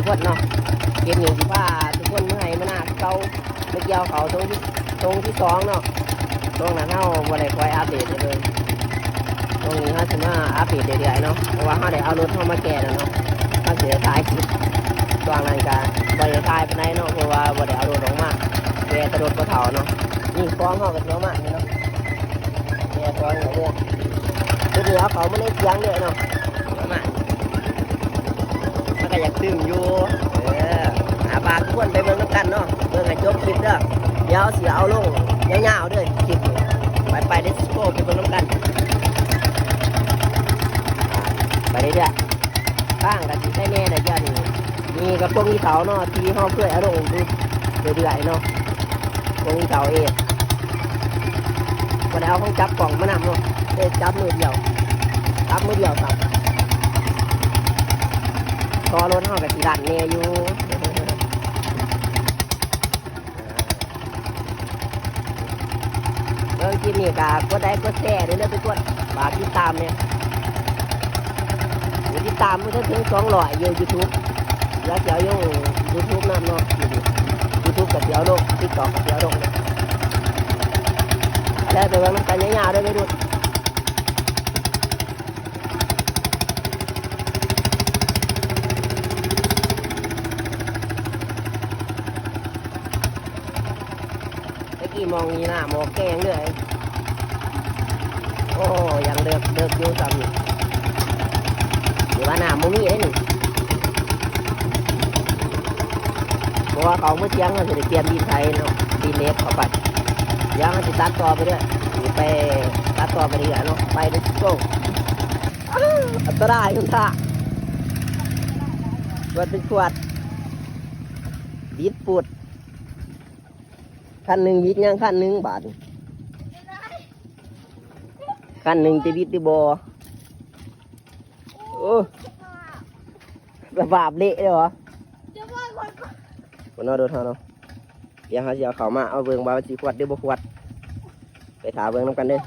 ทุกคนเนาะเก็บหนึ่งสิผ้าทุกคนเมื่อยมาหน้าเก่าเมื่อกี้เอาเขาตรงที่ตรงที่สองเนาะตรงนั้นเฮาบ่ได้คอยอัปเดตเลยตรงนี้เขาถือว่าอัปเดตเรื่อยๆเนาะเพราะว่าเขาได้เอารถเข้ามาแก่แล้วเนาะเขาเสียท้ายคลิปตอนนั้นก็บริทายไปไหนเนาะเพราะว่าบ่ได้เอารถออกมาแกกระโดดกระเถาเนาะนี่ฟ้องเขากับเยอะมากนี่เนาะแกฟ้องอย่างเนี้ยคือเหนือเขาไม่ได้เสียงเลยเนาะเยอะมาก ก็อยากตึงอยู่เออหาปลาทุกคนไปเบิ่งน้ำกันเนาะเบิ่งให้จบคลิปเด้อเดี๋ยวเสียเอาลงยาวๆเด้วยคลิปไปไปเดสโก้ไปเบิ่งน้ำกันไปเรื่อยๆข้างกันที่ใช้แน่แต่ยันมีกับพวกนี้เสาเนาะที่ห้องเพื่ออารมณ์ดูเรื่อยๆเนาะพวกนี้เสาเองก็ได้เอาห้องจับกล่องมานำเนาะได้จับมือเดียวจับมือเดียวครับ พอรถห้องกับสีดันเนี่ยอยู่เรื่องคลิปนี้ก็กดได้กดแชร์ด้วยเด้อไปกดฝากติดตามเนี่ยกดติดตามมันก็ถึงสองร้อยอยู่ยูทูบแล้วเสียวอยู่ยูทูบนั่นเนาะยูทูบกับเสียวโลกติ๊กต็อกกับเสียวโลกเนี่ยแล้วไปว่ามันกันยาวๆด้วยไม่รู้เมองนี่น้ามองแกงเลยโอ้ยังเลิกเลิกอยู่ซ้ำอยู่หรือว่าน้ำมันมีได้หนึ่งเพราะว่าเขาเมื่อเที่ยงเขาจะเตรียมดินไทยเนาะดินเล็กเข้าไปเดี๋ยวมันจะตัดต่อไปเรื่อยไปตัดต่อไปเรื่อยเนาะไปในโก้อันตรายคุณท่าขวดเป็นขวดดิดปุด ขั้นหนึ่งวิทยังขั้นหนึ่งบาทขั้นหนึ่งจะวิดที่บอโอ้ระบาบเละเลยเหรอคนคนเอาโดนเท่าเนาะเดี๋ยวเขาจะเอาเขามาเอาเบิ่งบาสีขวดเดือบขวด ไปถามเบิ่งน้ำกันเด้อ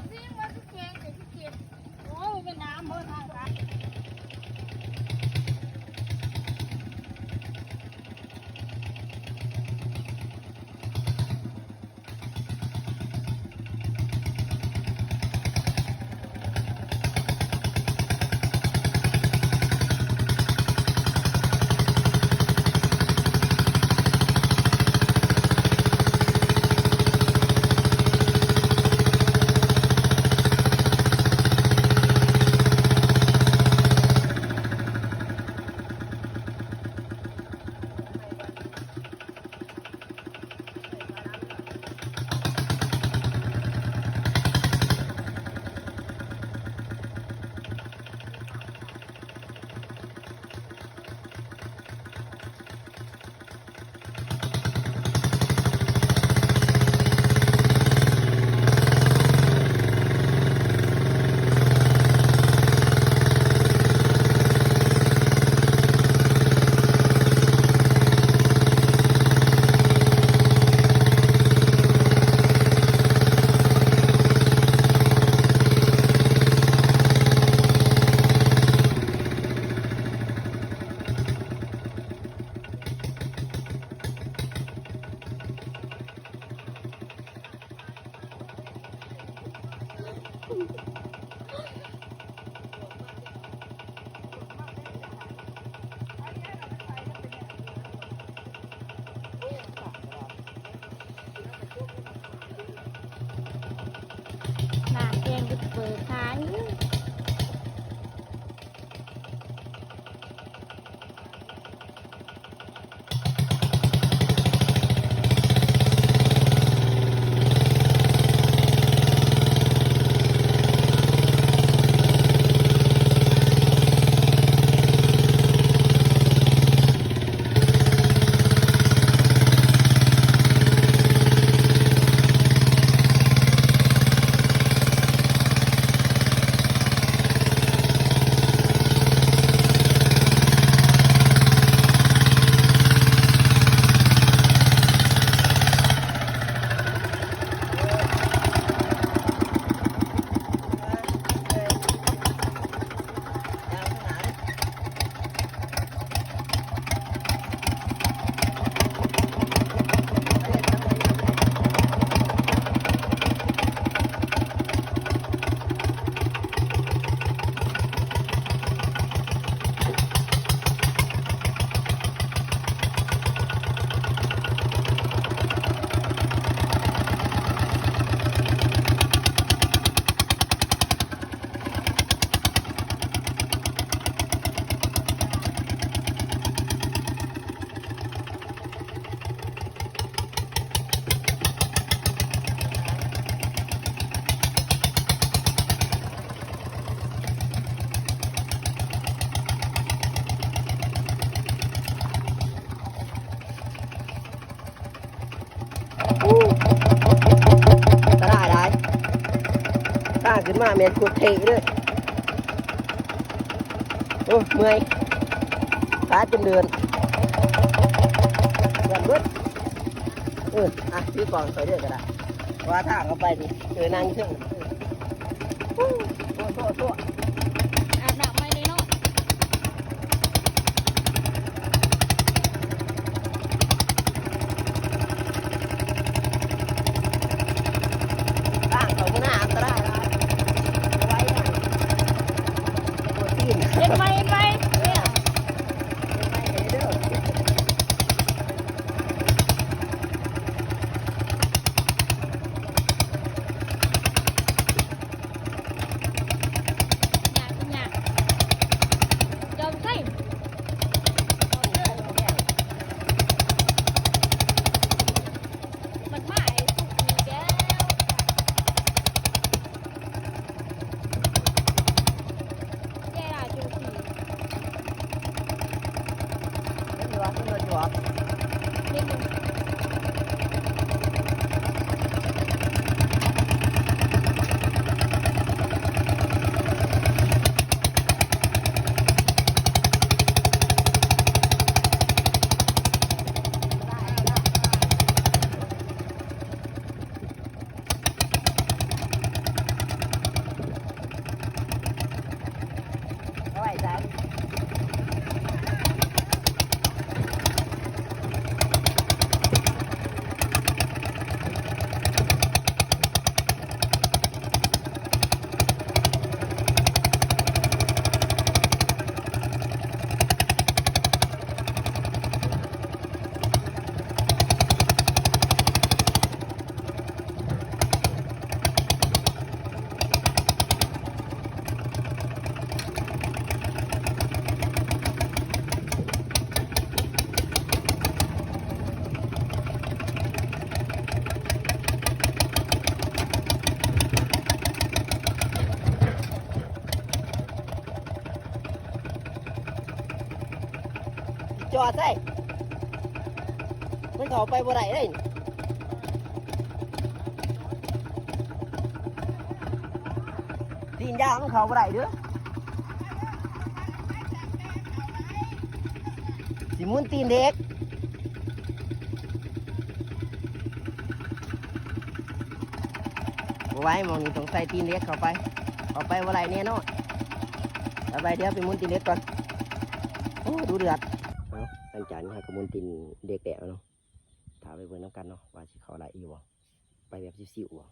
เปิดขายาขึ้นมาแมียนขุดเทเลยโอ้เมื่อยขาจนเดือนเดือนบึ้ดเอออะซื้อก่อนไปเรื่อยก็ได้ว่าทางเข้าไปดิเออนั่งเชื่องโอ้โหโอ้โหโอ้โห อาบน้ำไม่ได้เนาะ ร่างเขาหน้าอันตรายนะไว้นะปวดตีน เห็นไหมเห็นไหมเนี่ยไม่เห็นเด้อ หยาดหยาดจอมไส้มันมาไอ้สุกนี่แก้วแก้วจูสี ขึ้นอยู่ว จอดใส่มันเข้าไปบ่ได้เลยตีนยางมันเข้าบ่ได้เด้อสิมุนตีนเด็กไว้มองนี้ต้องใส่ตีนเล็กเข้าไป เข้าไปบ่าได้แน่นอนเอาไปเดี๋ยวไปมุนตีนเล็กก่อน โอ้ ดูเดือด เอาหลังจากนี้ฮะกระมุนตินเด็กแดดแล้วเนาะถามไปเบิ่งน้ำกันเนาะว่าสิเขาอะไรอีกบ่ไปแบบซิวๆบ่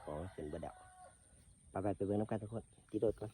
ขอเป็นบ่เดาไปไปไปเบิ่งน้ำกันทุกคนตีโดดก่อน